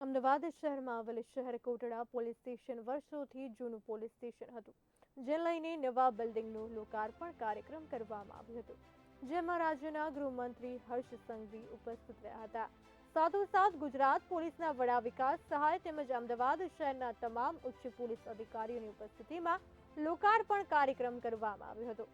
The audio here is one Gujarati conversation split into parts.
અમદાવાદ શહેરમાં આવેલ શહેર કોટડા પોલીસ સ્ટેશન વર્ષોથી જૂનું પોલીસ સ્ટેશન હતું જે લઈને નવા બિલ્ડિંગનું લોકાર્પણ કાર્યક્રમ કરવામાં આવ્યો હતો. જેમાં રાજ્યના ગૃહમંત્રી હર્ષ સંઘવી ઉપસ્થિત રહ્યા હતા. સાથોસાથ ગુજરાત પોલીસના વડા વિકાસ સહાય તેમજ અમદાવાદ શહેરના તમામ ઉચ્ચ પોલીસ અધિકારીઓની ઉપસ્થિતિમાં લોકાર્પણ કાર્યક્રમ કરવામાં આવ્યો હતો.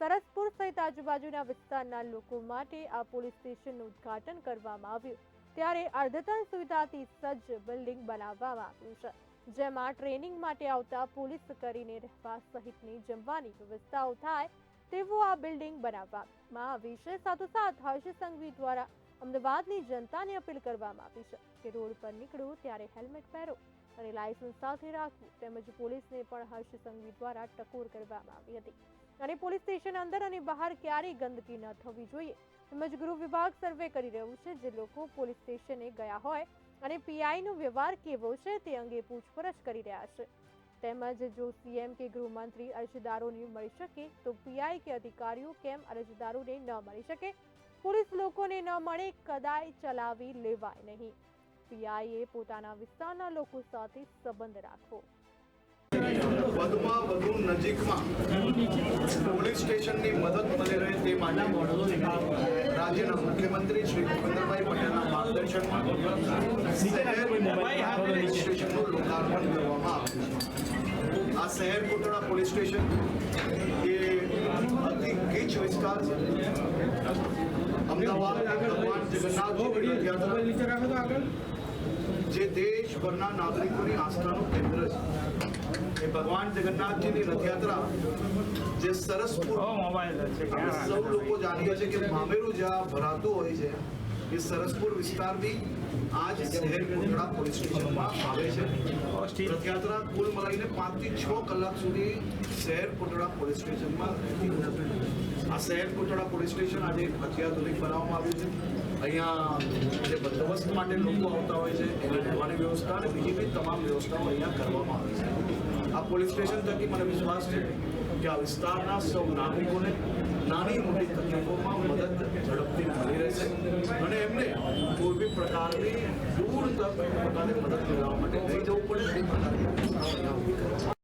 સરસપુર સહિત આજુબાજુના વિસ્તારના લોકો માટે આ પોલીસ સ્ટેશનનું ઉદ્ઘાટન કરવામાં આવ્યું. ત્યારે અર્ધતન સુવિધાથી સજ્જ બિલ્ડિંગ બનાવવામાં આવ્યું છે, જેમાં ટ્રેનિંગ માટે આવતા પોલીસ કરીને રહેવા સહિતની જમવાની વ્યવસ્થાઓ થાય તેવું આ બિલ્ડિંગ બનાવવામાં આવી છે. સાથોસાથ હર્ષ સંઘવી દ્વારા અમદાવાદની જનતાને અપીલ કરવામાં આવી છે કે રોડ પર નીકળો ત્યારે હેલ્મેટ પહેરો અને લાયસન્સ સાથે રાખવું તેમજ પોલીસને પણ હર્ષ સંઘવી દ્વારા ટકોર કરવામાં આવી હતી. અને પોલીસ સ્ટેશન અંદર અને બહાર ક્યારેય ગંદકી ન થવી જોઈએ. તેમજ ગૃહ વિભાગ સર્વે કરી રહ્યું છે જે લોકો પોલીસ સ્ટેશને ગયા હોય અને પીઆઈ નો વ્યવહાર કેવો છે તે અંગે પૂછપરછ કરી રહ્યા છે. તેમજ જો સીએમ કે ગૃહમંત્રી અરજદારોને મળી શકે તો પીઆઈ કે અધિકારીઓ કેમ અરજદારોને ન મળી શકે? પોલીસ લોકોને ન મળે કદાય ચલાવી લેવાય નહીં. પીઆઈએ પોતાના વિસ્તારના લોકો સાથે સંબંધ રાખવો વધુમાં વધુ નજીકમાં પોલીસ સ્ટેશનની મદદ મળી રહે તે માટે રાજ્યના મુખ્યમંત્રી શ્રી ભૂપેન્દ્રભાઈ પટેલના માર્ગદર્શનમાં સ્ટેશનનું લોકાર્પણ કરવામાં આવ્યું આ શહેર કોટડા પોલીસ સ્ટેશન એ અતિ ગીચ વિસ્તાર છે. અમદાવાદ, ભગવાન જગન્નાથજીની રથયાત્રા જે દેશભરના નાગરિકોની આસ્થાનું કેન્દ્ર છે. એ ભગવાન જગન્નાથજીની રથયાત્રા જે સરસપુર આપણે સૌ લોકો જાણીએ છીએ કે મામેરું જ્યાં ભરાતું હોય છે એ સરસપુર વિસ્તારથી આજ શહેર કોટડા પોલીસ સ્ટેશનમાં આવે છે. રથયાત્રા કુલ મળીને પાંચથી છ કલાક સુધી શહેર કોટડા પોલીસ સ્ટેશનમાં આ શહેર કોટડા પોલીસ સ્ટેશન આજે અત્યાધુનિક બનાવવામાં આવ્યું છે. અહીંયા જે બંદોબસ્ત માટે લોકો આવતા હોય છે, એને રહેવાની વ્યવસ્થા અને બીજી બી તમામ વ્યવસ્થાઓ અહીંયા કરવામાં આવે છે. આ પોલીસ સ્ટેશન થકી મને વિશ્વાસ છે કે આ વિસ્તારના સૌ નાગરિકોને નાની મોટી તકલીફોમાં મદદ મદદ મેળવવા માટે લઈ જવું પડે